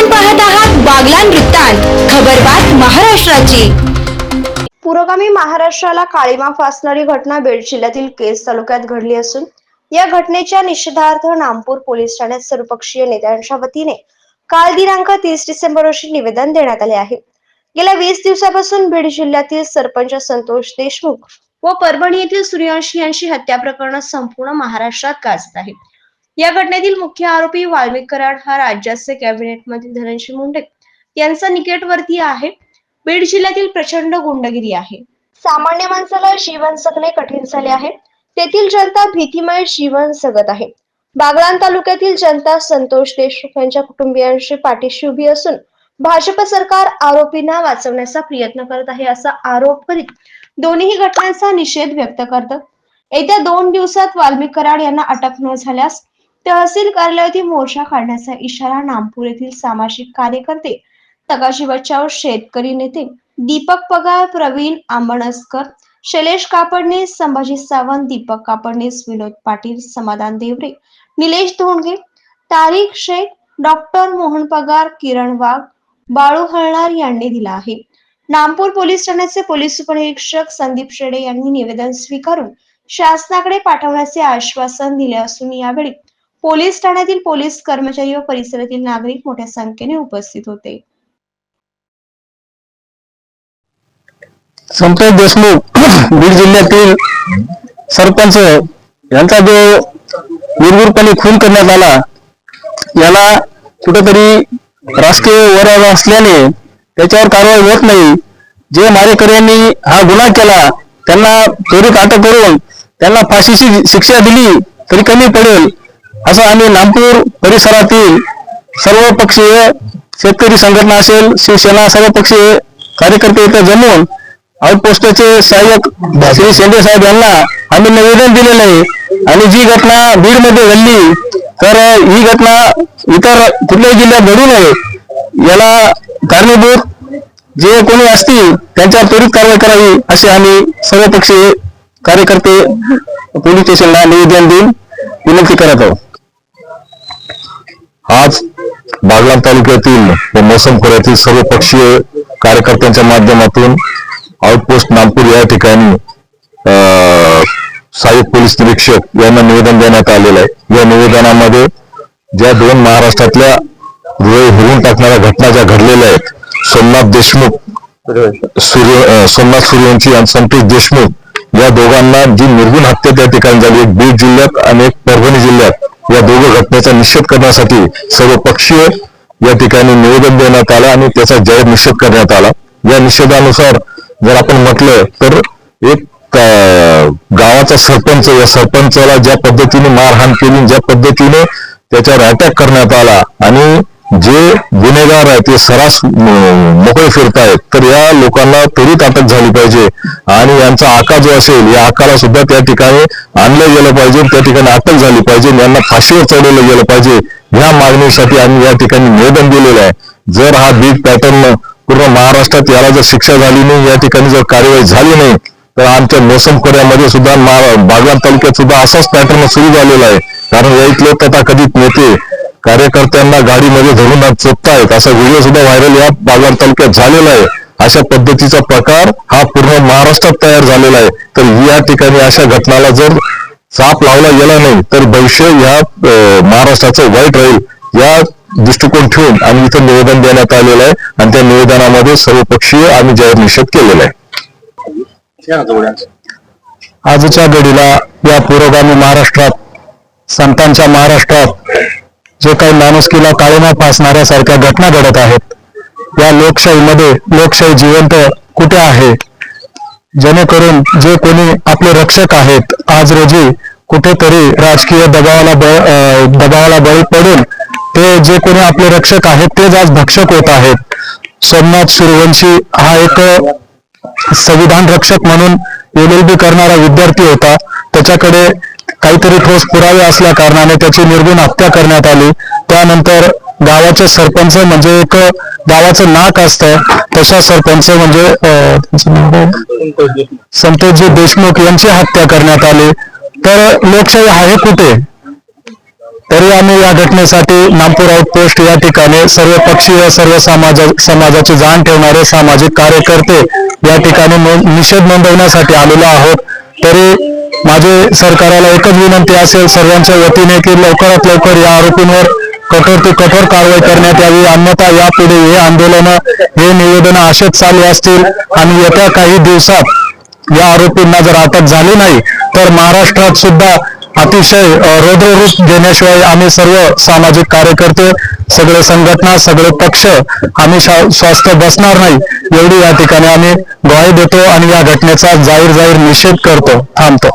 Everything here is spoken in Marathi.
आपण पाहत आहात बागलान वृत्तांत खबरबात महाराष्ट्राची. पुरोगामी महाराष्ट्राला काळीमा फासणारी घटना बीड जिल्ह्यातील केज तालुक्यात घडली असून या घटनेच्या निषेधार्थ नामपूर पोलीस ठाण्यात सर्वपक्षीय नेत्यांच्या वतीने काल दिनांक तीस डिसेंबर रोजी निवेदन देण्यात आले आहे. गेल्या वीस दिवसापासून बीड जिल्ह्यातील सरपंच संतोष देशमुख व परभणी येथील सूर्यवंशी यांची हत्या प्रकरण संपूर्ण महाराष्ट्रात गाजत आहे. या घटनेतील मुख्य आरोपी वाल्मिक कराड हा राज्याचे कॅबिनेट धनंजय मुंडे. यांचा निकटवर्ती आहे. बीड जिल्ह्यातील प्रचंड गुंडगिरी आहे. सामान्य माणसाला जीवन जगणे कठीण झाले आहे. तेथील जनता भीतीमय जीवन जगत आहे. बागलाण तालुक्यातील जनता संतोष देशमुख यांच्या कुटुंबियांशी पाठीशी उभी असून भाजप सरकार आरोपींना वाचवण्याचा प्रयत्न करत आहे असा आरोप करीत दोन्ही घटनांचा निषेध व्यक्त करतात येत्या दोन दिवसात वाल्मिक कराड यांना अटक न झाल्यास तहसील कार्यालयातील मोर्चा काढण्याचा इशारा नामपूर येथील सामाजिक कार्यकर्ते तगाशी बचाव शेतकरी नेते दीपक पगार प्रवीण आंबणसकर शैलेश कापडणे संभाजी सावंत दीपक कापडणीस विनोद पाटील समाधान देवरे निलेश धोंडगे तारिक शेख डॉक्टर मोहन पगार किरण वाघ बाळू हळणार यांनी दिला आहे. नामपूर पोलीस ठाण्याचे पोलीस उपनिरीक्षक संदीप शेडे यांनी निवेदन स्वीकारून शासनाकडे पाठवण्याचे आश्वासन दिले असून यावेळी पोलीस ठाण्यातील पोलीस कर्मचारी व परिसरातील नागरिक मोठ्या संख्येने उपस्थित होते. संतोष देशमुख बीड जिल्ह्यातील सरपंच यांचा जो निर्भूरपणे खून करण्यात आला याला कुठेतरी राजकीय वराव असल्याने त्याच्यावर कारवाई होत नाही. जे मारेकऱ्यांनी हा गुन्हा केला त्यांना त्वरित अटक करून त्यांना फाशीची शिक्षा दिली तरी कमी पडेल. असं आम्ही नागपूर परिसरातील सर्व पक्षीय शेतकरी संघटना असेल शिवसेना सर्व पक्षीय कार्यकर्ते इथं जमून आउटपोस्टचे सहाय्यक श्री शेंडे साहेब यांना आम्ही निवेदन दिलेलं आहे. आणि जी घटना बीडमध्ये घडली तर ही घटना इतर कुठल्याही जिल्ह्यात घडू नये याला कारणीभूत जे कोणी असतील त्यांच्यावर त्वरित कारवाई करावी असे आम्ही सर्वपक्षीय कार्यकर्ते पोलीस स्टेशनला निवेदन देऊन विनंती करत आहोत. आज बागलाण तालुक्यातील व मोसम खोऱ्यातील सर्व पक्षीय कार्यकर्त्यांच्या माध्यमातून आउटपोस्ट नागपूर या ठिकाणी अं, सहाय्यक पोलीस निरीक्षक यांना निवेदन देण्यात आलेलं आहे. या निवेदनामध्ये ज्या दोन महाराष्ट्रातल्या हृदय हिरून टाकणाऱ्या घटना ज्या घडलेल्या आहेत सोमनाथ देशमुख सूर्य सोमनाथ सूर्यवंशी आणि संतोष देशमुख या दोघांना जी निर्गुण हत्या त्या ठिकाणी झाली एक बीड जिल्ह्यात आणि एक परभणी जिल्ह्यात या दोघं घटनेचा निषेध करण्यासाठी सर्व पक्षीय या ठिकाणी निवेदन देण्यात आलं आणि त्याचा जाहीर निषेध करण्यात आला. या निषेधानुसार जर आपण म्हटलं तर एक गावाचा सरपंच या सरपंचाला ज्या पद्धतीने मारहाण केली ज्या पद्धतीने त्याच्यावर अटॅक करण्यात आला आणि जे गुन्हेगार आहेत ते सरास मोकळे फिरतायत तर या लोकांना त्वरित अटक झाली पाहिजे. आणि यांचा आका जो असेल या आकाला सुद्धा त्या ठिकाणी आणलं गेलं पाहिजे त्या ठिकाणी अटक झाली पाहिजे यांना फाशीवर चढवलं गेलं पाहिजे ह्या मागणीसाठी आम्ही या ठिकाणी निवेदन दिलेलं आहे. जर हा बीग पॅटर्न पूर्ण महाराष्ट्रात याला जर शिक्षा झाली नाही या ठिकाणी जर कार्यवाही झाली नाही तर आमच्या मोसम खोऱ्यामध्ये सुद्धा मा- तालुक्यात सुद्धा असाच पॅटर्न सुरू झालेला आहे. कारण या इथले तथाकथित नेते कार्यकर्त्यांना गाडीमध्ये धरून चोपतायत. असा व्हिडिओ सुद्धा व्हायरल या बाजार तालुक्यात झालेला आहे. अशा पद्धतीचा प्रकार हा पूर्ण महाराष्ट्रात तयार झालेला आहे. तर या ठिकाणी अशा घटनाला जर चाप लावला गेला नाही तर भविष्य या महाराष्ट्राचं वाईट राहील या दृष्टिकोन ठेवून आम्ही इथं निवेदन देण्यात आलेलं आहे आणि त्या निवेदनामध्ये सर्वपक्षीय आम्ही जाहीर निषेध केलेला आहे. आजच्या घडीला या पुरोगामी महाराष्ट्रात संतांच्या महाराष्ट्रात जे काही माणुसकीला काळीमा फासणाऱ्या सारख्या घटना घडत आहेत या लोकशाहीमध्ये लोकशाही जिवंत कुठे आहे? जेणेकरून जे कोणी आपले रक्षक आहेत आज रोजी कुठेतरी राजकीय दबावाला बळ दबावाला बळी पडून ते जे कोणी आपले रक्षक आहेत तेच आज भक्षक होत आहेत. सोमनाथ सूर्यवंशी हा एक संविधान रक्षक म्हणून एल एल बी करणारा विद्यार्थी होता. त्याच्याकडे काहीतरी ठोस पुरावे असल्या कारणाने त्याची निर्गुण हत्या करण्यात आली. त्यानंतर गावाचे सरपंच म्हणजे एक गावाचं नाक असतं. तशा सरपंच म्हणजे संतोषजी देशमुख यांची हत्या करण्यात आली. तर लोकशाही आहे कुठे? तरी आम्ही या घटनेसाठी नागपूर आउटपोस्ट या ठिकाणी सर्व पक्षीय सर्व समाजा समाजाची जाण ठेवणारे सामाजिक कार्यकर्ते या ठिकाणी निषेध नोंदवण्यासाठी आलेलो आहोत. तरी माझे सरकाराला एकच विनंती असेल सर्वांच्या वतीने की लवकरात लवकर या आरोपींवर कठोर ते कठोर कारवाई करण्यात यावी. अन्यथा यापुढे हे आंदोलन हे निवेदन असेच चालू असतील. आणि येत्या काही दिवसात या आरोपींना जर अटक झाली नाही तर महाराष्ट्रात सुद्धा अतिशय रौद्ररूप देण्याशिवाय आम्ही सर्व सामाजिक कार्यकर्ते सगळे संघटना सगळे पक्ष आम्ही स्वस्थ बसणार नाही. एवढी या ठिकाणी आम्ही ग्वाही देतो आणि या घटनेचा जाहीर जाहीर निषेध करतो थांबतो.